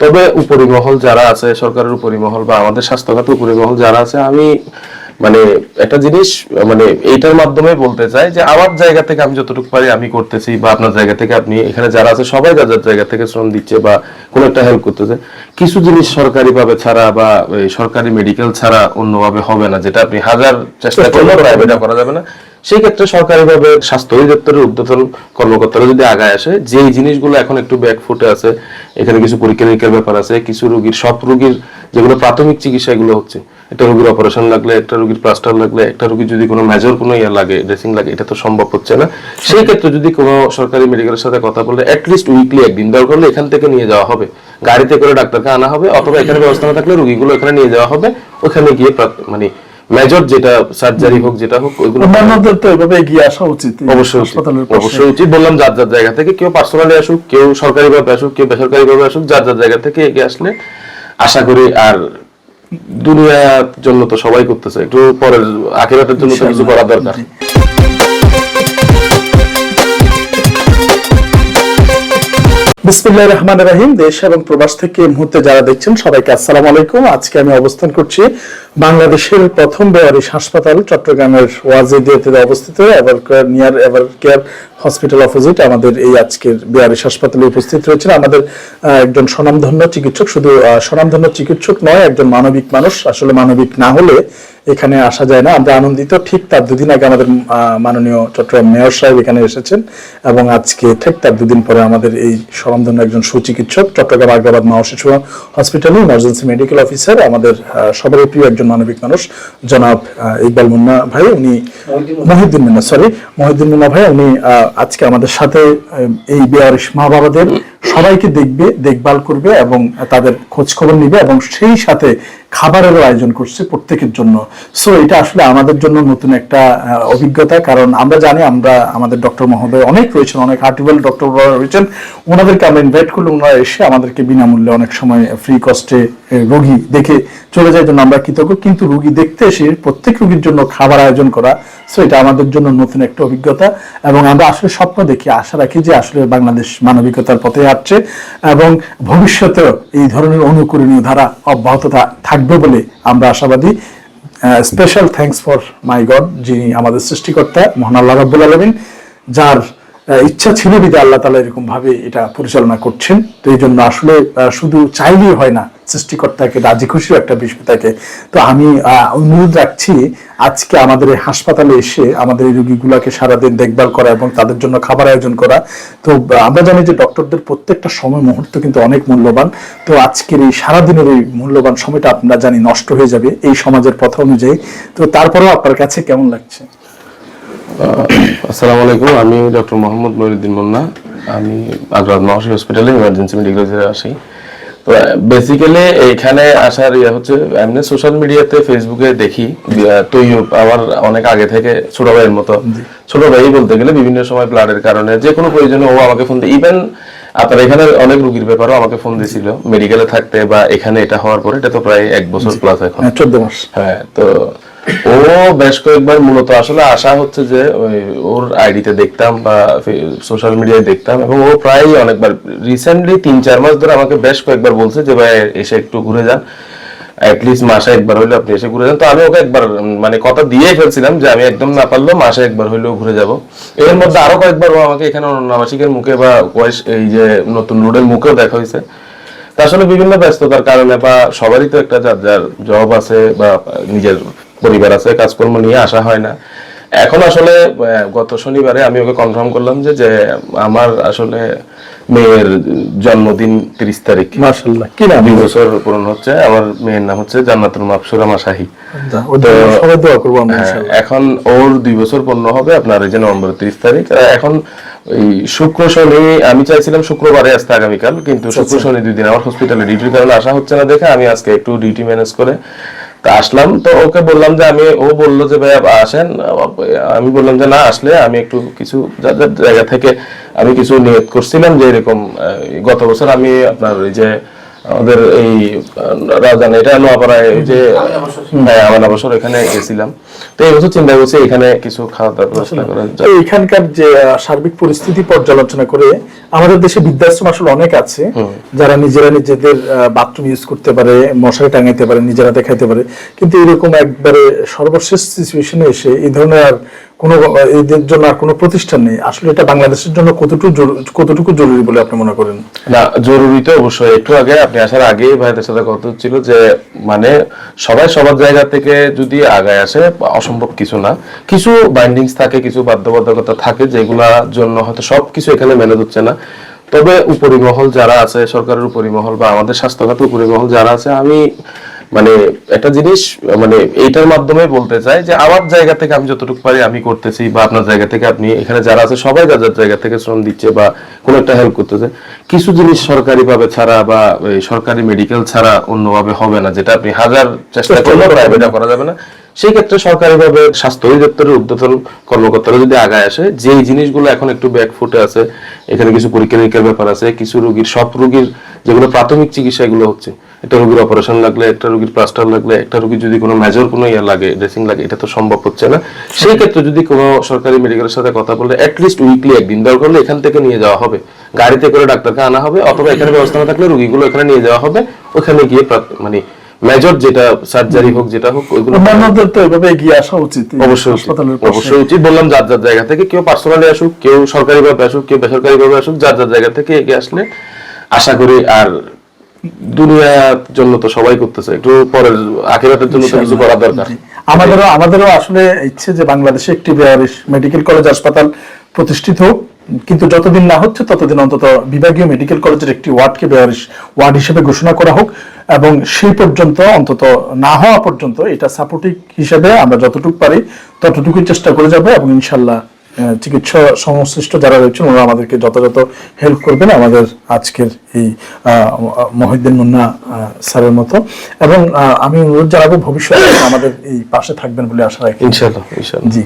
তবে উপরিমহল যারা আছে সরকারের উপরিমহল বা আমাদের স্বাস্থ্য খাতে উপরিমহল যারা আছে আমি মানে একটা জিনিস মানে এইটার মাধ্যমে বলতে চাই যে আমার জায়গা থেকে আমি যতটুকু পারি আমি করতেছি বা আপনার জায়গা থেকে আপনি এখানে যারা আছে সবাই যার জায়গা থেকে শ্রম দিচ্ছে বা কোনো একটা হেল্প করতেছে কিছু জিনিস সরকারি ভাবে ছাড়া বা সরকারি মেডিকেল ছাড়া অন্যভাবে হবে না যেটা আপনি হাজার চেষ্টা করলে প্রাইভেটে করা যাবে না। সেই ক্ষেত্রে সরকারিভাবে স্বাস্থ্য অধিদপ্তরের উদ্বোধন কর্মকর্তারা যদি আগায় আসে যে জিনিসগুলো এখন একটু ব্যাক ফুটে আছে, এখানে কিছু পরীক্ষা নিরীক্ষার ব্যাপার আছে, কিছু রোগীর, সব রোগীর যেগুলো প্রাথমিক চিকিৎসা এগুলো হচ্ছে। একটা রোগীর অপারেশন লাগলে, একটা রোগীর প্লাস্টার লাগলে, একটা রোগীর যদি কোনো মেজর কোনো ইয়ে লাগে ড্রেসিং লাগে, এটা তো সম্ভব হচ্ছে না। সেই ক্ষেত্রে যদি কোনো সরকারি মেডিকেলের সাথে কথা বলে অ্যাটলিস্ট উইকলি একদিন দরকার হলে এখান থেকে নিয়ে যাওয়া হবে। গাড়িতে করে ডাক্তারকে আনা হবে, অথবা এখানে ব্যবস্থা না থাকলে রোগীগুলো এখানে নিয়ে যাওয়া হবে, ওখানে গিয়ে মানে মেজর যেটা সার্জারি হোক যেটা হোক ওইগুলো অন্যান্যদের তো এভাবে এগিয়ে আসা উচিত অবশ্যই উচিত। অবশ্যই উচিত। বললাম যার যার জায়গা থেকে কেউ পার্সোনালি আসুক কেউ সরকারি ভাবে আসুক কেউ বেসরকারি ভাবে আসুক যার যার জায়গা থেকে এগিয়ে আসলে আশা করি আর দুনিয়ার জন্য তো সবাই করতেছে একটু পরের আখেরাতের জন্য তো কিছু করা দরকার। বিসমিল্লাহ রহমান রাহিম, দেশ এবং প্রবাস থেকে মুহূর্তে যারা দেখছেন সবাইকে আসসালামু আলাইকুম। আজকে আমি অবস্থান করছি বাংলাদেশের প্রথম হাসপাতাল, চট্টগ্রামের ওয়াজিদিয়াতে অবস্থিত Evercare near Evercare hospital opposite আমাদের এই আজকের বেয়ারিশ হাসপাতালে উপস্থিত রয়েছেন আমাদের একজন স্বনামধন্য চিকিৎসক। শুধু স্বনামধন্য চিকিৎসক নয়, একজন মানবিক মানুষ। আসলে মানবিক না হলে এখানে আসা যায় না। আমরা আনন্দিত। ঠিক তার দুদিন আগে আমাদের মাননীয় চট্টগ্রাম মেয়র সাহেব এখানে এসেছেন এবং আজকে ঠিক তার দুদিন পরে আমাদের এই স্বনামধন্য একজন সুচিকিৎসক, চট্টগ্রাম আগ্রাবাদ মা শিশু হসপিটালে ইমার্জেন্সি মেডিকেল অফিসার আমাদের সবারই প্রিয় একজন মানবিক মানুষ, জনাব ইকবাল মুন্না ভাই। উনি মহিউদ্দিন মুন্না সরি মহিউদ্দিন মুন্না ভাই। উনি আজকে আমাদের সাথে এই বেয়ারিশ মা বাবাদের সবাইকে দেখবে, দেখভাল করবে এবং তাদের খোঁজ খবর নিবে এবং সেই সাথে খাবারেরও আয়োজন করছে প্রত্যেকের জন্য। সো এটা আসলে আমাদের জন্য নতুন একটা অভিজ্ঞতা কারণ আমরা জানি আমরা, আমাদের ডক্টর মহোদয় অনেক রয়েছেন, অনেক হার্টিভেল ডক্টর রয়েছেন। ওনাদেরকে আমরা ইনভাইট করলে ওনারা এসে আমাদেরকে বিনামূল্যে অনেক সময় ফ্রি কস্টে রোগী দেখে চলে যায়, জন্য আমরা কৃতজ্ঞ। কিন্তু রোগী দেখতে এসে প্রত্যেক রোগীর জন্য খাবার আয়োজন করা সো এটা আমাদের জন্য নতুন একটা অভিজ্ঞতা এবং আমরা আসলে স্বপ্ন দেখি, আশা রাখি যে আসলে বাংলাদেশ মানবিকতার পথে হাঁটছে এবং ভবিষ্যতেও এই ধরনের অনুকরণীয় ধারা অব্যাহত থাকবে বলে আমরা আশাবাদী। Special thanks for my God যিনি আমাদের সৃষ্টিকর্তা, মহান আল্লাহ রাবুল আলমিন, যার ইচ্ছা ছিল বিদে আল্লাহ তালা এরকম ভাবে এটা পরিচালনা করছেন, তো এই জন্য আসলে শুধু চাইলেই হয় না, সৃষ্টিকর্তাকে, রাজি খুশির একটা বিষয় থাকে। তো আমি অনুরোধ রাখছি, আজকে আমাদের এই হাসপাতালে এসে আমাদের এই রোগীগুলাকে সারাদিন দেখভাল করা এবং তাদের জন্য খাবার আয়োজন করা। তো আমরা জানি যে ডক্টরদের প্রত্যেকটা সময় মুহূর্ত কিন্তু অনেক মূল্যবান। তো আজকের এই সারাদিনের এই মূল্যবান সময়টা আপনারা জানি নষ্ট হয়ে যাবে এই সমাজের পথ অনুযায়ী। তো তারপরেও আপনার কাছে কেমন লাগছে? আসসালামু আলাইকুম। আমি ডক্টর মোহাম্মদ মহিউদ্দিন মুন্না। আমি আগ্রাবাদ মহাশী হসপিটালে ইমার্জেন্সি মেডিকেল আসি। তো বেসিক্যালি এখানে আসার ইয়ে হচ্ছে এমনি সোশ্যাল মিডিয়াতে ফেসবুকে দেখি তৈয়ব আমার অনেক আগে থেকে ছোট ভাইয়ের মতো। ছোট ভাই বলতে গেলে বিভিন্ন সময় ব্লাডের কারণে যে কোনো প্রয়োজনে ও আমাকে ফোন দেয় ইভেন আপনার এখানে অনেক রুগীর ব্যাপারেও আমাকে ফোন দিয়েছিল মেডিকেলে থাকতে বা এখানে এটা হওয়ার পরে এটা তো প্রায় এক বছর প্লাস এখন। হ্যাঁ, চোদ্দ মাস। হ্যাঁ তো ও বেশ কয়েকবার মূলত আসলে আশা হচ্ছে যে ওই ওর আইডিতে দেখতাম বা সোশ্যাল মিডিয়ায় দেখতাম এবং ও প্রায় অনেকবার রিসেন্টলি তিন চার মাস ধরে আমাকে বেশ কয়েকবার বলছে যে, ভাই, এসে একটু ঘুরে যান। অ্যাটলিস্ট মাসে একবার হইল আপনি এসে ঘুরে যান। তো আমি ওকে একবার মানে কথা দিয়ে ফেলছিলাম যে, আমি একদম না পারলেও মাসে একবার হইলেও ঘুরে যাব। এর মধ্যে আরও কয়েকবার আমাকে এখানে অনাবাসিকের মুখে বা এই যে নতুন রোডের মুখেও দেখা হয়েছে। আসলে বিভিন্ন ব্যস্ততার কারণে বা সবারই তো একটা যার যার জব আছে বা নিজের পরিবার আছে কাজকর্ম নিয়ে আসা হয় না। এখন আসলে গত শনিবারে আমি ওকে কনফার্ম করলাম যে যে আমার আসলে মেয়ের জন্মদিন তিরিশ তারিখ। মার্শাল্লাহ কি নাম? দুই বছর পূরণ হচ্ছে। আমার মেয়ের নাম হচ্ছে জান্নাতুল মাকসুরা মাসাহি হ্যাঁ। এখন ওর দুই বছর পূর্ণ হবে আপনার এই যে নভেম্বর তিরিশ তারিখ। এখন এই শুক্র শনি আমি চাইছিলাম শুক্রবারে আসতে আগামীকাল কিন্তু শুক্র শনি দুই দিন আমার হসপিটালে ডিউটির কারণে আসা হচ্ছে না দেখে আমি আজকে একটু ডিউটি ম্যানেজ করে তা আসলাম, তো ওকে বললাম যে আমি, ও বলল যে ভাই আসেন। আমি বললাম যে, না, আসলে আমি একটু কিছু জায়গা থেকে আমি কিছু নিয়ত করছিলাম যে, এরকম গত বছর আমি আপনার ওই যে আমাদের এই রাজধানী এটা নোয়াপাড়ায় যে হ্যাঁ আমার অবসর এখানে গেছিলাম। তো এই বছর চিন্তা করছি এখানে কিছু খাওয়া দাওয়ার ব্যবস্থা করা এখানকার যে সার্বিক পরিস্থিতি পর্যালোচনা করে আমাদের দেশে বৃদ্ধাশ্রম আসলে অনেক আছে। যারা নিজেরা নিজেদের বাথরুম ইউজ করতে পারে মশারি টাঙাইতে পারে নিজেরা দেখাইতে পারে। কিন্তু এরকম একবারে সর্বশেষ সিচুয়েশনে এসে এই ধরনের আর কোনো এদের জন্য আর কোনো প্রতিষ্ঠান নেই। আসলে এটা বাংলাদেশের জন্য কতটুকু কতটুকু জরুরি বলে আপনি মনে করেন? না জরুরি তো অবশ্যই। একটু আগে আপনি আসার আগেই ভাইদের সাথে কথা হচ্ছিল যে মানে সবাই সবার জায়গা থেকে যদি আগায় আসে, অসম্ভব কিছু না। কিছু বাইন্ডিংস থাকে, কিছু বাধ্যবাধকতা থাকে যেগুলোর জন্য হয়তো সবকিছু এখানে মেনে হচ্ছে না। তবে উপরিমহল যারা আছে, সরকারের উপরিমহল বা আমাদের স্বাস্থ্যখাত উপরিমহল যারা আছে, আমি মানে একটা জিনিস মানে এইটার মাধ্যমে বলতে চাই যে আমার জায়গা থেকে আমি যতটুকু পারি আমি করতেছি বা আপনার জায়গা থেকে আপনি এখানে যারা আছে সবাই যার যার জায়গা থেকে শ্রম দিচ্ছে বা কোনো একটা হেল্প করতেছে। কিছু জিনিস সরকারি ভাবে ছাড়া বা সরকারি মেডিকেল ছাড়া অন্যভাবে হবে না যেটা আপনি হাজার চেষ্টা করলে প্রাইভেটে করা যাবে না। সেই ক্ষেত্রে সরকারিভাবে স্বাস্থ্য অধিদপ্তরের উদ্বোধন কর্মকর্তারা যদি আগায় আসে যে জিনিসগুলো এখন একটু ব্যাকফুটে আছে এখানে কিছু পরীক্ষা নিরীক্ষার ব্যাপার আছে কিছু রোগীর সব রোগীর যেগুলো প্রাথমিক চিকিৎসা এগুলো হচ্ছে একটা রোগীর অপারেশন লাগলে একটা রোগীর প্লাস্টার লাগলে একটা রোগীর যদি কোনো মেজর কোনো ইয়ে লাগে ড্রেসিং লাগে এটা তো সম্ভব হচ্ছে না। সেই ক্ষেত্রে যদি কোনো সরকারি মেডিকেলের সাথে কথা বললে অ্যাটলিস্ট উইকলি একদিন দরকার হলে এখান থেকে নিয়ে যাওয়া হবে। গাড়িতে করে ডাক্তারকে আনা হবে অথবা এখানে ব্যবস্থা না থাকলে রোগীগুলো এখানে নিয়ে যাওয়া হবে। ওখানে গিয়ে মানে মেজর যেটা সার্জারি হোক যেটা হোক ওইগুলো অন্যান্যদের তো এভাবে এগিয়ে আসা উচিত অবশ্যই। অবশ্যই উচিত। বললাম যার যার জায়গা থেকে কেউ পার্সোনালি আসুক কেউ সরকারি ভাবে আসুক কেউ বেসরকারি ভাবে আসুক যার যার জায়গা থেকে এগিয়ে আসলে আশা করি আর দুনিয়ার জন্য তো সবাই করতেছে একটু পরের আখেরাতের জন্য কিছু করা দরকার। আমাদেরও আমাদেরও আসলে ইচ্ছে যে বাংলাদেশে একটি মেডিকেল কলেজ হাসপাতাল প্রতিষ্ঠিত হোক কিন্তু যতদিন না হচ্ছে ততদিন অন্তত বিভাগীয় মেডিকেল কলেজের একটি ওয়ার্ডকে বেয়ারিশ ওয়ার্ড হিসেবে ঘোষণা করা হোক এবং সেই পর্যন্ত অন্তত না হওয়া পর্যন্ত এটা সাপোর্টিভ হিসেবে আমরা যতটুকু পারি ততটুকুই চেষ্টা করে যাব এবং ইনশাল্লাহ চিকিৎসা সংশ্লিষ্ট যারা রয়েছেন ওরা আমাদেরকে যথাযথ হেল্প করবেন আমাদের আজকের এই আহ, মহিউদ্দিন মুন্না স্যারের মতো। এবং আমি অনুরোধ জানাব ভবিষ্যতে আমাদের এই পাশে থাকবেন বলে আশা রাখি। ইনশাল্লাহ জি।